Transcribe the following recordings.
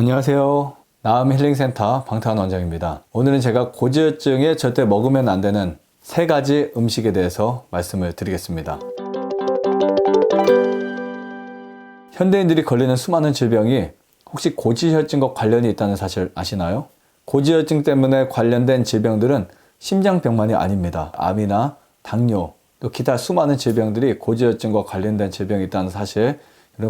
안녕하세요. 나음 힐링센터 방탄 원장입니다. 오늘은 제가 고지혈증에 절대 먹으면 안 되는 세 가지 음식에 대해서 말씀을 드리겠습니다. 현대인들이 걸리는 수많은 질병이 혹시 고지혈증과 관련이 있다는 사실 아시나요? 고지혈증 때문에 관련된 질병들은 심장병만이 아닙니다. 암이나 당뇨, 또 기타 수많은 질병들이 고지혈증과 관련된 질병이 있다는 사실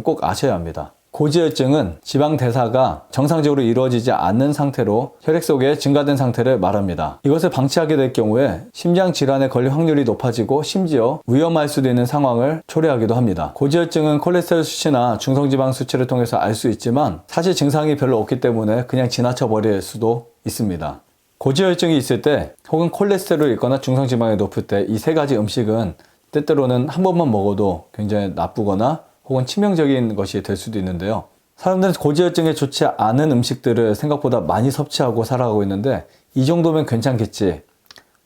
꼭 아셔야 합니다. 고지혈증은 지방 대사가 정상적으로 이루어지지 않는 상태로 혈액 속에 증가된 상태를 말합니다. 이것을 방치하게 될 경우에 심장 질환에 걸릴 확률이 높아지고 심지어 위험할 수도 있는 상황을 초래하기도 합니다. 고지혈증은 콜레스테롤 수치나 중성지방 수치를 통해서 알 수 있지만 사실 증상이 별로 없기 때문에 그냥 지나쳐 버릴 수도 있습니다. 고지혈증이 있을 때 혹은 콜레스테롤이 있거나 중성지방이 높을 때 이 세 가지 음식은 때때로는 한 번만 먹어도 굉장히 나쁘거나 혹은 치명적인 것이 될 수도 있는데요. 사람들은 고지혈증에 좋지 않은 음식들을 생각보다 많이 섭취하고 살아가고 있는데 이 정도면 괜찮겠지.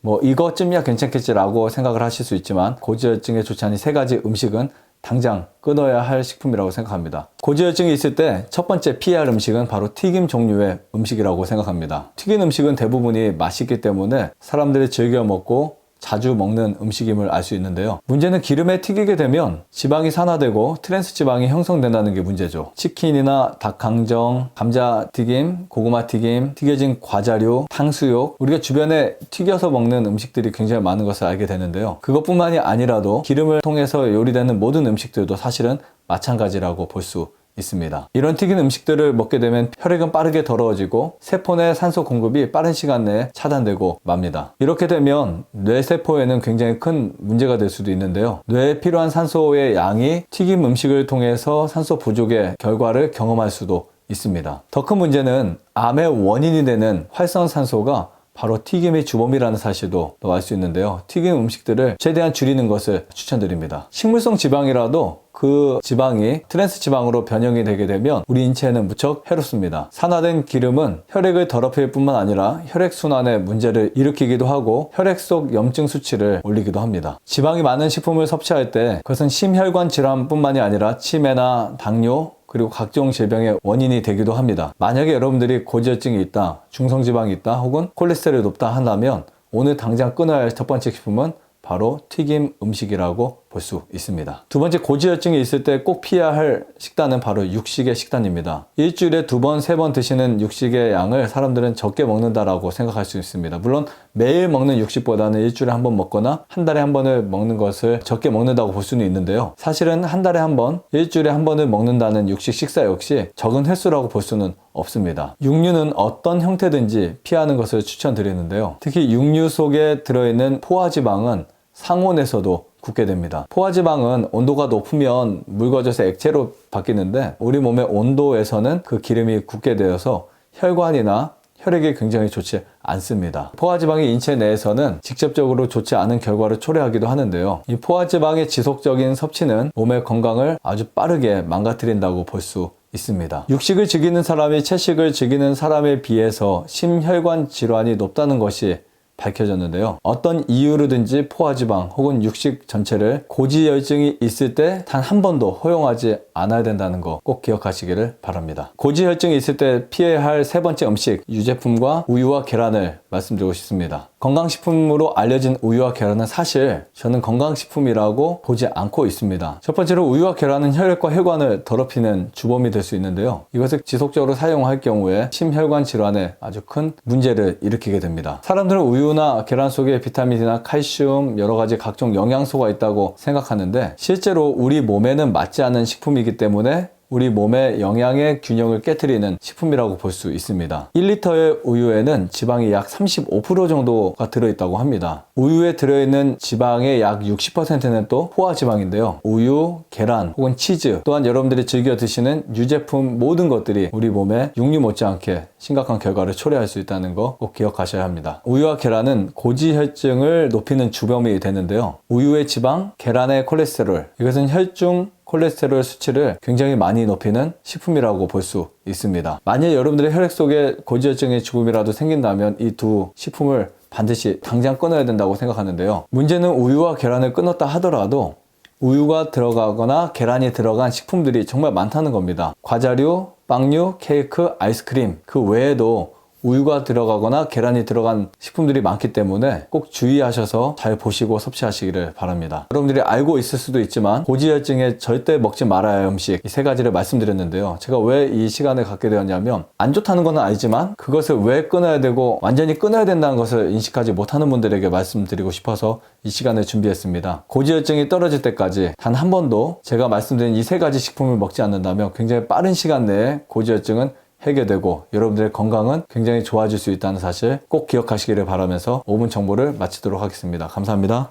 뭐 이것쯤이야 괜찮겠지라고 생각을 하실 수 있지만 고지혈증에 좋지 않은 세 가지 음식은 당장 끊어야 할 식품이라고 생각합니다. 고지혈증이 있을 때 첫 번째 피해야 할 음식은 바로 튀김 종류의 음식이라고 생각합니다. 튀긴 음식은 대부분이 맛있기 때문에 사람들이 즐겨 먹고 자주 먹는 음식임을 알 수 있는데요. 문제는 기름에 튀기게 되면 지방이 산화되고 트랜스 지방이 형성된다는 게 문제죠. 치킨이나 닭강정, 감자튀김, 고구마튀김, 튀겨진 과자류, 탕수육, 우리가 주변에 튀겨서 먹는 음식들이 굉장히 많은 것을 알게 되는데요. 그것뿐만이 아니라도 기름을 통해서 요리되는 모든 음식들도 사실은 마찬가지라고 볼수 있습니다. 이런 튀긴 음식들을 먹게 되면 혈액은 빠르게 더러워지고 세포 내 산소 공급이 빠른 시간 내에 차단되고 맙니다. 이렇게 되면 뇌세포에는 굉장히 큰 문제가 될 수도 있는데요. 뇌에 필요한 산소의 양이 튀김 음식을 통해서 산소 부족의 결과를 경험할 수도 있습니다. 더 큰 문제는 암의 원인이 되는 활성산소가 바로 튀김의 주범이라는 사실도 또알수 있는데요. 튀김 음식들을 최대한 줄이는 것을 추천드립니다. 식물성 지방이라도 그 지방이 트랜스 지방으로 변형이 되게 되면 우리 인체에는 무척 해롭습니다. 산화된 기름은 혈액을 더럽힐 뿐만 아니라 혈액 순환에 문제를 일으키기도 하고 혈액 속 염증 수치를 올리기도 합니다. 지방이 많은 식품을 섭취할 때 그것은 심혈관 질환뿐만이 아니라 치매나 당뇨 그리고 각종 질병의 원인이 되기도 합니다. 만약에 여러분들이 고지혈증이 있다, 중성지방이 있다, 혹은 콜레스테롤이 높다 한다면 오늘 당장 끊어야 할 첫 번째 식품은 바로 튀김 음식이라고 볼 수 있습니다. 두 번째 고지혈증이 있을 때 꼭 피해야 할 식단은 바로 육식의 식단입니다. 일주일에 두 번, 세 번 드시는 육식의 양을 사람들은 적게 먹는다라고 생각할 수 있습니다. 물론 매일 먹는 육식보다는 일주일에 한 번 먹거나 한 달에 한 번을 먹는 것을 적게 먹는다고 볼 수는 있는데요. 사실은 한 달에 한 번, 일주일에 한 번을 먹는다는 육식 식사 역시 적은 횟수라고 볼 수는 없습니다. 육류는 어떤 형태든지 피하는 것을 추천드리는데요. 특히 육류 속에 들어있는 포화지방은 상온에서도 굳게 됩니다. 포화지방은 온도가 높으면 묽어져서 액체로 바뀌는데 우리 몸의 온도에서는 그 기름이 굳게 되어서 혈관이나 혈액이 굉장히 좋지 않습니다. 포화지방이 인체 내에서는 직접적으로 좋지 않은 결과를 초래하기도 하는데요. 이 포화지방의 지속적인 섭취는 몸의 건강을 아주 빠르게 망가뜨린다고 볼 수 있습니다. 육식을 즐기는 사람이 채식을 즐기는 사람에 비해서 심혈관 질환이 높다는 것이 밝혀졌는데요. 어떤 이유로든지 포화지방 혹은 육식 전체를 고지혈증이 있을 때 단 한 번도 허용하지 않아야 된다는 거 꼭 기억하시기를 바랍니다. 고지혈증이 있을 때 피해야 할 세 번째 음식 유제품과 우유와 계란을 말씀드리고 싶습니다. 건강식품으로 알려진 우유와 계란은 사실 저는 건강식품이라고 보지 않고 있습니다. 첫 번째로 우유와 계란은 혈액과 혈관을 더럽히는 주범이 될 수 있는데요. 이것을 지속적으로 사용할 경우에 심혈관 질환에 아주 큰 문제를 일으키게 됩니다. 사람들은 우유나 계란 속에 비타민이나 칼슘 여러 가지 각종 영양소가 있다고 생각하는데 실제로 우리 몸에는 맞지 않는 식품이 기 때문에 우리 몸의 영양의 균형을 깨뜨리는 식품이라고 볼 수 있습니다. 1리터의 우유에는 지방이 약 35% 정도가 들어있다고 합니다. 우유에 들어있는 지방의 약 60%는 또 포화 지방인데요. 우유, 계란 혹은 치즈 또한 여러분들이 즐겨 드시는 유제품 모든 것들이 우리 몸에 육류 못지않게 심각한 결과를 초래할 수 있다는 거 꼭 기억하셔야 합니다. 우유와 계란은 고지 혈증을 높이는 주범이 되는데요. 우유의 지방, 계란의 콜레스테롤 이것은 혈중 콜레스테롤 수치를 굉장히 많이 높이는 식품이라고 볼 수 있습니다. 만약 여러분들의 혈액 속에 고지혈증의 죽음이라도 생긴다면 이 두 식품을 반드시 당장 끊어야 된다고 생각하는데요. 문제는 우유와 계란을 끊었다 하더라도 우유가 들어가거나 계란이 들어간 식품들이 정말 많다는 겁니다. 과자류, 빵류, 케이크, 아이스크림 그 외에도 우유가 들어가거나 계란이 들어간 식품들이 많기 때문에 꼭 주의하셔서 잘 보시고 섭취하시기를 바랍니다. 여러분들이 알고 있을 수도 있지만 고지혈증에 절대 먹지 말아야 할 음식 이 세 가지를 말씀드렸는데요. 제가 왜 이 시간을 갖게 되었냐면 안 좋다는 건 알지만 그것을 왜 끊어야 되고 완전히 끊어야 된다는 것을 인식하지 못하는 분들에게 말씀드리고 싶어서 이 시간을 준비했습니다. 고지혈증이 떨어질 때까지 단 한 번도 제가 말씀드린 이 세 가지 식품을 먹지 않는다면 굉장히 빠른 시간 내에 고지혈증은 해결되고 여러분들의 건강은 굉장히 좋아질 수 있다는 사실 꼭 기억하시기를 바라면서 5분 정보를 마치도록 하겠습니다. 감사합니다.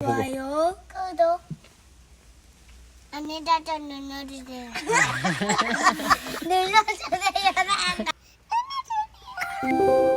좋아요, 구독, 안내자전 눌러주세요. 눌러주세요. 눌러주세요.